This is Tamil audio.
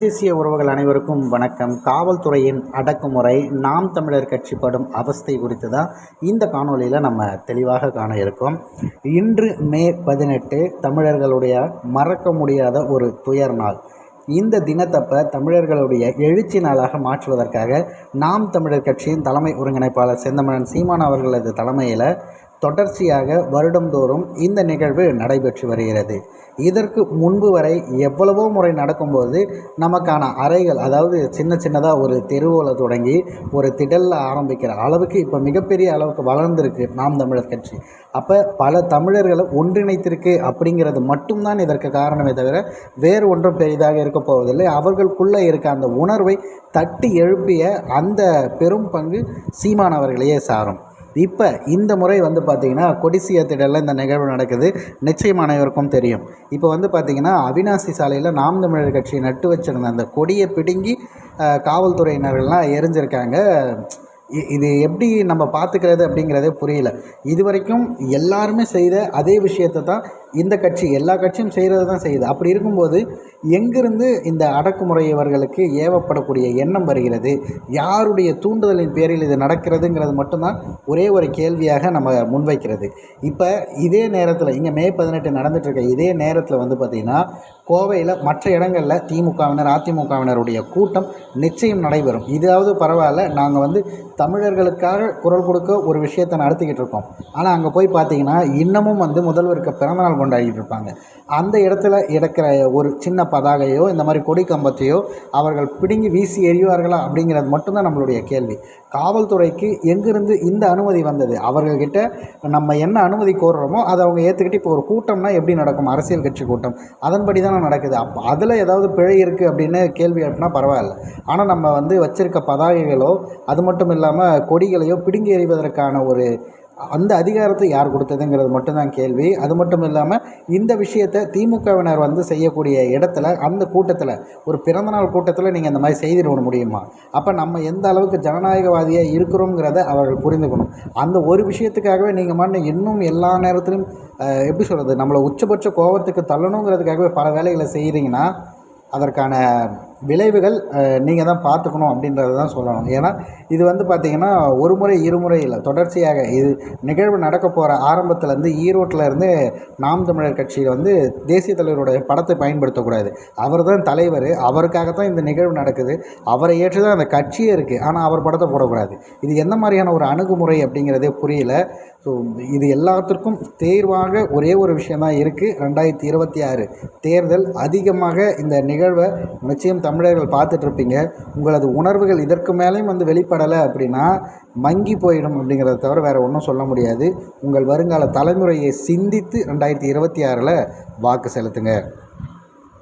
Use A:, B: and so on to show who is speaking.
A: தேசிய உறவுகள் அனைவருக்கும் வணக்கம். காவல்துறையின் அடக்குமுறை நாம் தமிழர் கட்சி படும் அவஸ்தை குறித்து தான் இந்த காணொலியில் நம்ம தெளிவாக காண இருக்கோம். இன்று மே பதினெட்டு தமிழர்களுடைய மறக்க முடியாத ஒரு துயர் நாள். இந்த தினத்தப்ப தமிழர்களுடைய எழுச்சி நாளாக மாற்றுவதற்காக நாம் தமிழர் கட்சியின் தலைமை ஒருங்கிணைப்பாளர் செந்தமனன் சீமான் அவர்களது தலைமையில் தொடர்ச்சியாக வருடந்தோறும் இந்த நிகழ்வு நடைபெற்று வருகிறது. இதற்கு முன்பு வரை எவ்வளவோ முறை நடக்கும்போது நமக்கான அறைகள் அதாவது சின்ன சின்னதாக ஒரு தெருவில் தொடங்கி ஒரு திடலில் ஆரம்பிக்கிற அளவுக்கு இப்போ மிகப்பெரிய அளவுக்கு வளர்ந்துருக்கு நாம் தமிழர் கட்சி. அப்போ பல தமிழர்களை ஒன்றிணைத்திருக்கு அப்படிங்கிறது மட்டும்தான் இதற்கு காரணமே தவிர வேறு ஒன்றும் பெரிதாக இருக்க போவதில்லை. அவர்களுக்குள்ளே இருக்க அந்த உணர்வை தட்டி எழுப்பிய அந்த பெரும் பங்கு சீமானவர்களையே சாரும். இப்போ இந்த முறை வந்து பார்த்திங்கன்னா கொடிசிய திடலில் இந்த நிகழ்வு நடக்குது. நிச்சயம் அனைவருக்கும் தெரியும். இப்போ வந்து பார்த்திங்கன்னா அவினாசி சாலையில் நாம் தமிழர் கட்சி நட்டு வச்சுருந்த அந்த கொடியை பிடுங்கி காவல்துறையினர்கள்லாம் எரிஞ்சிருக்காங்க. இது எப்படி நம்ம பார்த்துக்கிறது அப்படிங்கிறதே புரியல. இது வரைக்கும் எல்லாருமே செய்த அதே விஷயத்தை தான் இந்த கட்சி எல்லா கட்சியும் செய்கிறது தான் செய்யுது. அப்படி இருக்கும்போது எங்கிருந்து இந்த அடக்குமுறையவர்களுக்கு ஏவப்படக்கூடிய எண்ணம் வருகிறது? யாருடைய தூண்டுதலின் பேரில் இது நடக்கிறதுங்கிறது மட்டும்தான் ஒரே ஒரு கேள்வியாக நம்ம முன்வைக்கிறது. இப்போ இதே நேரத்தில் இங்கே மே பதினெட்டு நடந்துகிட்ருக்க இதே நேரத்தில் வந்து பார்த்திங்கன்னா கோவையில் மற்ற இடங்களில் திமுகவினர் அதிமுகவினருடைய கூட்டம் நிச்சயம் நடைபெறும். இதாவது பரவாயில்ல நாங்கள் வந்து தமிழர்களுக்காக குரல் கொடுக்க ஒரு விஷயத்தை நடத்திக்கிட்டு இருக்கோம். ஆனால் அங்கே போய் பார்த்தீங்கன்னா இன்னமும் வந்து முதல்வருக்கு பிறந்தநாள் கொண்டாடிட்டு இருப்பாங்க அந்த இடத்துல இடக்கிற ஒரு சின்ன பதாகையோ இந்த மாதிரி கொடி கம்பத்தையோ அவர்கள் பிடுங்கி வீசி எறிவார்களா அப்படிங்கிறது மட்டும்தான் நம்மளுடைய கேள்வி. காவல்துறைக்கு எங்கிருந்து இந்த அனுமதி வந்தது? அவர்கள்கிட்ட நம்ம என்ன அனுமதி கோருறோமோ அதை அவங்க ஏற்றுக்கிட்டு இப்போ ஒரு கூட்டம்னா எப்படி நடக்கும்? அரசியல் கட்சி கூட்டம். அதன்படி தானே நடக்குது. அப்போ அதில் ஏதாவது பிழை இருக்குது அப்படின்னு கேள்வி அப்படின்னா பரவாயில்ல. ஆனால் நம்ம வந்து வச்சிருக்க பதாகைகளோ அது மட்டும் இல்லாமல் கொடிகளையோ பிடுங்கி எறிவதற்கான ஒரு அந்த அதிகாரத்தை யார் கொடுத்ததுங்கிறது மட்டும்தான் கேள்வி. அது மட்டும் இல்லாமல் இந்த விஷயத்தை திமுகவினர் வந்து செய்யக்கூடிய இடத்துல அந்த கூட்டத்தில் ஒரு பிறந்தநாள் கூட்டத்தில் நீங்கள் இந்த மாதிரி செய்திட முடியுமா? அப்போ நம்ம எந்த அளவுக்கு ஜனநாயகவாதியாக இருக்கிறோங்கிறத அவர்கள் புரிந்துக்கணும். அந்த ஒரு விஷயத்துக்காகவே நீங்கள் மண்ணு இன்னும் எல்லா நேரத்திலும் எப்படி சொல்கிறது நம்மளை உச்சபட்ச கோபத்துக்கு தள்ளணுங்கிறதுக்காகவே பல வேலைகளை செய்கிறீங்கன்னா அதற்கான விளைவுகள் நீங்கள் தான் பார்த்துக்கணும் அப்படின்றத தான் சொல்லணும். ஏன்னா இது வந்து பார்த்திங்கன்னா ஒரு முறை இருமுறை இல்லை தொடர்ச்சியாக இது நிகழ்வு நடக்க போகிற ஆரம்பத்துலேருந்து ஈரோட்டிலேருந்து நாம் தமிழர் கட்சியில் வந்து தேசிய தலைவருடைய படத்தை பயன்படுத்தக்கூடாது. அவர் தான் தலைவர் அவருக்காக தான் இந்த நிகழ்வு நடக்குது. அவரை ஏற்று தான் அந்த கட்சியே இருக்குது ஆனால் அவர் படத்தை போடக்கூடாது. இது எந்த மாதிரியான ஒரு அணுகுமுறை அப்படிங்கிறதே புரியல. ஸோ இது எல்லாத்திற்கும் தேர்வாக ஒரே ஒரு விஷயந்தான் இருக்குது ரெண்டாயிரத்தி இருபத்தி ஆறு தேர்தல் அதிகமாக இந்த நிகழ்வை நிச்சயம் தமிழர்கள் பார்த்துட்ருப்பீங்க. உங்களது உணர்வுகள் இதற்கு மேலேயும் வந்து வெளிப்படலை அப்படின்னா மங்கி போயிடும் அப்படிங்கிறத தவிர வேறு ஒன்றும் சொல்ல முடியாது. உங்கள் வருங்கால தலைமுறையை சிந்தித்து ரெண்டாயிரத்தி இருபத்தி ஆறில் வாக்கு செலுத்துங்க.